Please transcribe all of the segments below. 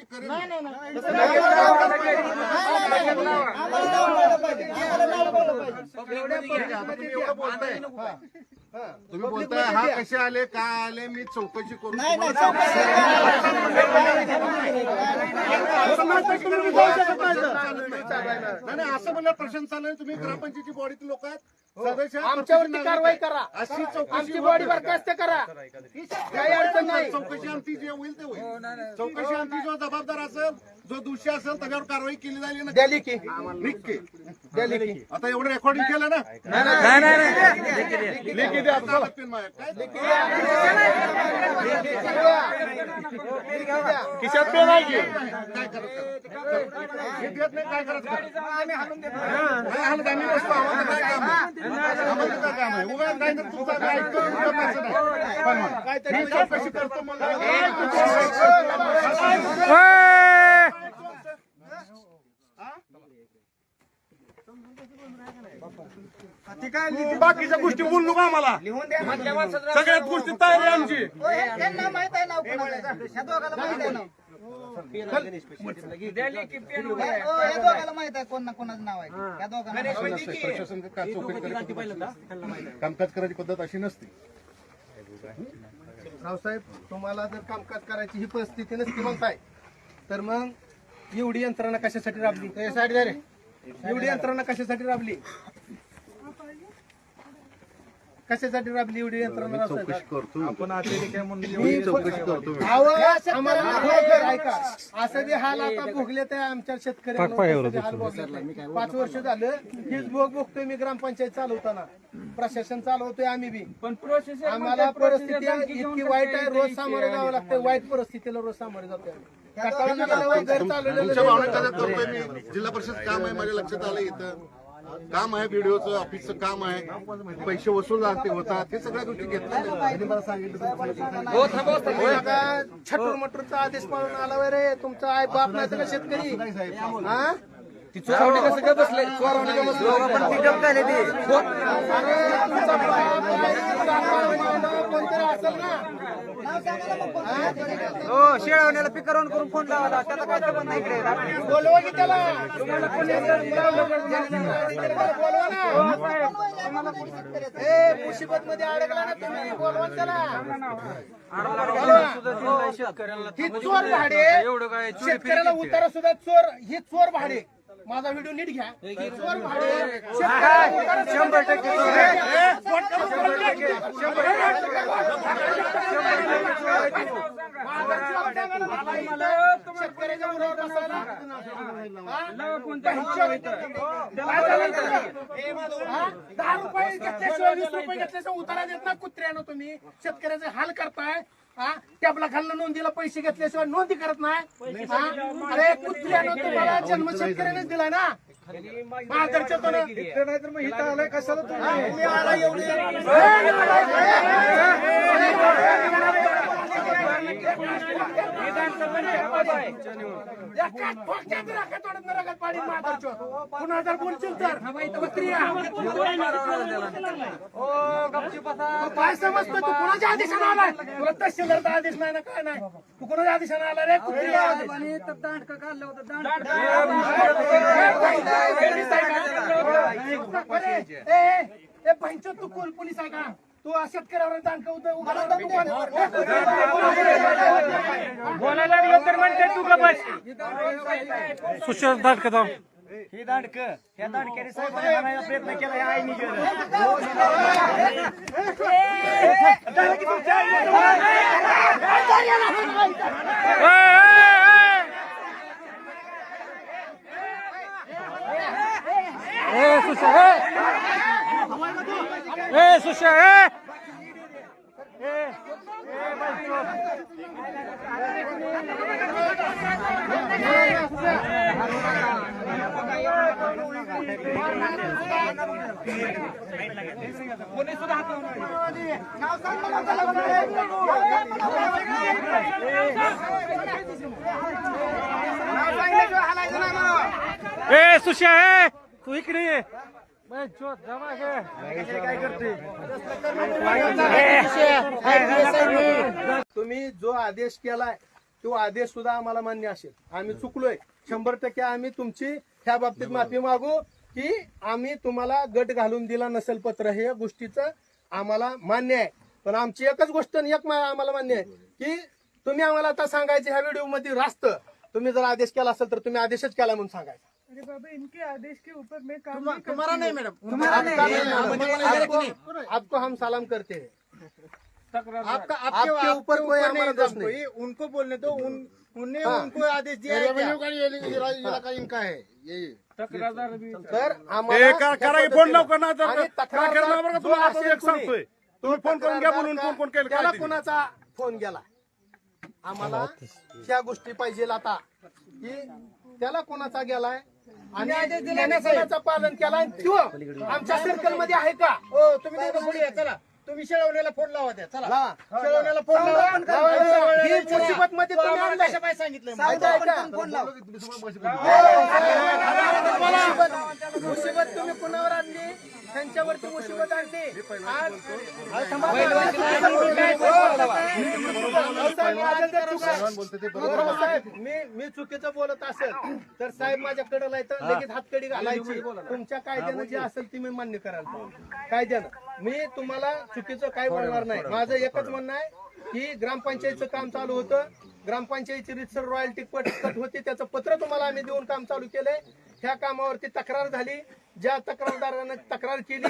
नाही नाही नाही तुम्ही बोलताय हा कसे आले काय आले मी चौकशी करू नाही नाही नाही नाही, असं म्हणलं प्रश्न चालू तुम्ही ग्रामपंचायतीची बॉडीतील लोक आहेत सदस्य आमच्यावरती कारवाई करा. अशी चौकशी आमची बॉडी बरखास्त करा. काही अडचण नाही. चौकशी आमची जे होईल ते होईल. चौकशी आमची जो जबाबदार असेल जो दोषी असेल त्याच्यावर कारवाई केली जाईल ना. द्याली की निघके द्याली की आता एवढं रेकॉर्डिंग केलं ना? नाही नाही नाही. लेखी द्या. आता. काय? खिशात पे नाही की? काय करत हे देत नाही. काय करत नाही हालत आम्ही बसतो. आम्हाला काय काम आहे? बाकीच्या गोष्टी बोललो का आम्हाला. सगळ्यात गोष्टी तयारी आहे आमची. त्यांना माहीत आहे नाव कोणाचं. ह्या दोघाला माहीत आहे नाव. ह्या दोघाला माहीत आहे. कोण ना कोणाचं नाव आहे ह्या दोघांना चौकशी करायची पद्धत. कामकाज करायची पद्धत अशी नसते. रावसाहेब तुम्हाला जर कामकाज करायची ही परिस्थिती नसती म्हणताय तर मग एवढी यंत्रणा कशासाठी राबली? एवढी यंत्रणा कशासाठी राबली? कशासाठी राबली एवढी यंत्रणा चौकशी करतो. आपण अतिरेक आहे म्हणून मी चौकशी करतो मी. अहो, आम्हाला खरोखर ऐका. असं जे हाल आता भोगले ते आमच्या शेतकऱ्यांना हाल भोगले पाच वर्ष झालं हीच भोग भोगतोय मी ग्रामपंचायत चालवताना. प्रशासन चालवतोय आम्ही बी. पण प्रोसेस आम्हाला परिस्थिती इतकी वाईट आहे रोज सामोरे जावं लागतं वाईट परिस्थितीला रोज सामोरे जातोय. कंटाळून गेल्यावर घर चालवलेलं तुमच्या भावना कशा करतोय मी जिल्हा परिषद काम आहे माझ्या लक्षात आलं इथं. काम आहे व्हिडिओचं ऑफिसचं काम आहे. पैसे वसूल लागते होतात हे सगळ्या गोष्टी घेतल्या मला सांगितलं छटूर मटूरचा आदेश पाळून आला रे तुमचा आई बाप नाही तर शेतकरी. हा चोरवणी कसं काय बसले? चोरवणी का बसले? पण पिकअप झाले ते. अरे तुमचा बाप नाही, कोणतरी असेल ना हो शेळवण्याला पिकरवून करून फोन लावा त्याला काय संबंध नाही इकडे. बोलवा की त्याला बोलवा ना ए मुसीबत मध्ये अडकला ना तुम्ही बोलवा त्याला. ही. चोर भाडे. शेतकऱ्याला उतारा सुद्धा चोर ही चोर भाडे. माझा व्हिडिओ नीट घ्या. शंभर टक्के? दहा रुपये घेतल्याशिवाय वीस रुपये घेतल्याशिवाय उतारा देत ना कुत्र्यानं तुम्ही. शेतकऱ्याचे हाल करताय. हा टॅबला खाल्लं नोंदीला पैसे घेतल्याशिवाय नोंदी करत नाही हा? अरे कुत्र्यानं तुम्हाला जन्म शेतकऱ्यानेच दिलाय ना महादरच्या नाही तर मग इथं आलाय कशाला तुम्ही मी आला एवढी पुन्हा जर बोलशील तर कुत्र्या. काय समजतो तू कोणाच्या आदेशाने आलाय तुला तहसीलदारचा आदेश नाही ना काय नाही तू कोणाच्या आदेशाने आला रे कुत्र्या अरे, ए, ए, ए, पंचायत तू कोण पोलीस आहे का तू शेतकऱ्यावर दांडका? बोलायला लागलो तर म्हणते तू ही दांडक या दांडक्याने साहेबांनी प्रयत्न केला या आईनी सुशा ए. ए सुशा ए ए सुशा ए तू इकडे तुम्ही जो आदेश केलाय तो आदेश सुद्धा आम्हाला मान्य असेल. आम्ही चुकलोय. शंभर टक्के आम्ही तुमची ह्या बाबतीत माफी मागू की आम्ही तुम्हाला गट घालून दिला नसेल पत्र. हे गोष्टीचं आम्हाला मान्य आहे. पण आमची एकच गोष्ट आणि एक आम्हाला मान्य आहे की तुम्ही आम्हाला आता सांगायचं ह्या व्हिडिओमध्ये रास्त. तुम्ही जर आदेश केला असेल तर तुम्ही आदेशच केला म्हणून सांगायचं. अरे बाबा इनके आदेश के ऊपर मैं काम तुम- तुम्हारा नहीं मैडम। तुम्हारा नहीं, आपको, आपको हम सलाम करते हैं। आपका आपके ऊपर कोई हमारा दोष नहीं। नहीं उनको बोलने दो उन उनने हाँ। उनको आदेश दिया है क्या? इलाका इनका है। यही तर आम्हाला करा की फोन लवकर ना तर काय करणार बरं का तुम्हाला आता असेल एक सांगतोय तुम्ही फोन करून घ्या बोलून कोण कोण केलं त्याला. कोणाचा? फोन गेला. आम्हाला त्या गोष्टी पाहिजे आता. की त्याला कोणाचा गेलाय? आणि त्याने पालन केलं आणि आमच्या सर्कलमध्ये आहे का? हो तुम्ही दोघं पुढे या, चला. तुम्ही शेळवण्याला फोन लावा त्या चला. लावा. शेळवण्याला फोन लावा. लावा. ही मुसीबत मध्ये तुम्ही. कशा काय सांगितलं साहेब, आपण पण फोन लाव. मुसीबत तुम्ही कुणावर आणली? त्यांच्यावरती मुसीबत आणली. आज बरोबर साहेब मी मी चुकीचं बोलत असेल तर साहेब माझ्या कडला येतं लगेच हातकडी घालायची. तुमच्या कायद्यानं जे असेल ती मी मान्य करायला पाहिजे. कायद्यानं. मी तुम्हाला चुकीचं काय बोलणार नाही. माझं एकच म्हणणं आहे की ग्रामपंचायतचं काम चालू होतं. ग्रामपंचायतची रितसर रॉयल्टी कट कट होती. त्याचं पत्र तुम्हाला आम्ही देऊन काम चालू केलंय. ह्या कामावरती तक्रार झाली. ज्या तक्रारदारानं तक्रार केली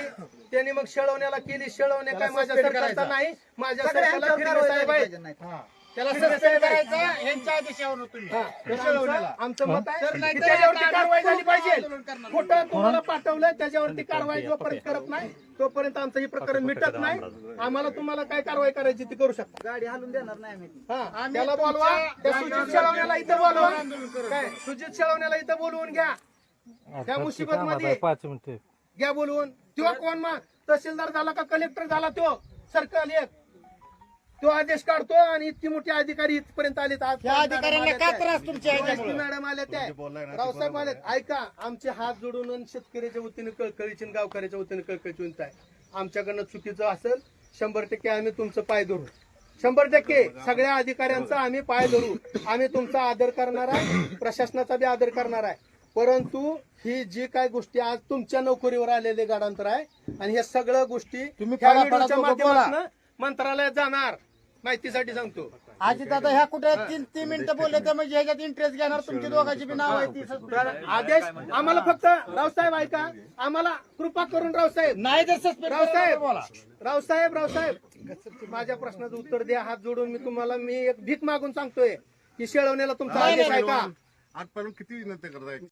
त्यांनी मग शेळवण्याला केली. शेळवण्या काय माझ्या सरकारचा नाही. माझ्या सरकारला साहेब. त्याला सस्पेंड करायचं यांच्या आदेशावर तुम्ही. हा, आमचं- आमचं मत आहे. की त्याच्यावरती कारवाई झाली पाहिजे. कुठं तुम्हाला पाठवलंय त्याच्यावरती कारवाई जोपर्यंत करत नाही तोपर्यंत आमचं हे प्रकरण मिटत नाही. आम्हाला तुम्हाला काय कारवाई करायची ती करू शकता. गाडी हालून देणार नाही आम्ही. हा त्याला बोलवा त्या सुजित शेळवण्याला इथं बोलवा. काय सुजित शेळवण्याला इथं बोलवून घ्या. त्या मुसीबत मध्ये पाच मिनिटं. घ्या बोलवून. तो कोण मग? तहसीलदार झाला का? कलेक्टर झाला तो. सर्कल एक. तो आदेश काढतो आणि इतकी मोठी अधिकारी इथपर्यंत आले त्या अधिकाऱ्यांना काय त्रास तुमच्या ह्याच्यामुळे मॅडम आल्या त्या रावसाहेब आले ऐका आमचे हात जोडून आणि शेतकऱ्याच्या वतीने कळकळीची आणि गावकऱ्याच्या वतीने कळकळीची विनंती आहे. आमच्याकडनं चुकीचं असेल शंभर टक्के आम्ही तुमचं पाय धरू. शंभर टक्के सगळ्या अधिकाऱ्यांचा आम्ही पाय धरू. आम्ही तुमचा आदर करणार आहे प्रशासनाचा बी आदर करणार आहे. परंतु ही जी काय गोष्टी आज तुमच्या नोकरीवर आलेले गाडांतर आहे आणि ह्या सगळ्या गोष्टी तुम्ही ह्या व्हिडिओच्या. माध्यमातून मंत्रालयात जाणार. माहितीसाठी सांगतो. आजी दादा ह्या कुठे तीन तीन मिनिटं बोलले तर म्हणजे ह्याच्यात इंटरेस्ट घेणार. तुमची दोघांची बी नाव आहे ती. तर आदेश आम्हाला फक्त रावसाहेब ऐका. आम्हाला कृपा करून रावसाहेब नाही सस्पेंड रावसाहेब बोला रावसाहेब रावसाहेब माझ्या प्रश्नाचं उत्तर द्या हात जोडून मी तुम्हाला मी एक भीक मागून सांगतोय. की शेळवण्याला तुमचा आदेश आहे का आजपर्यंत किती विनंती करताय?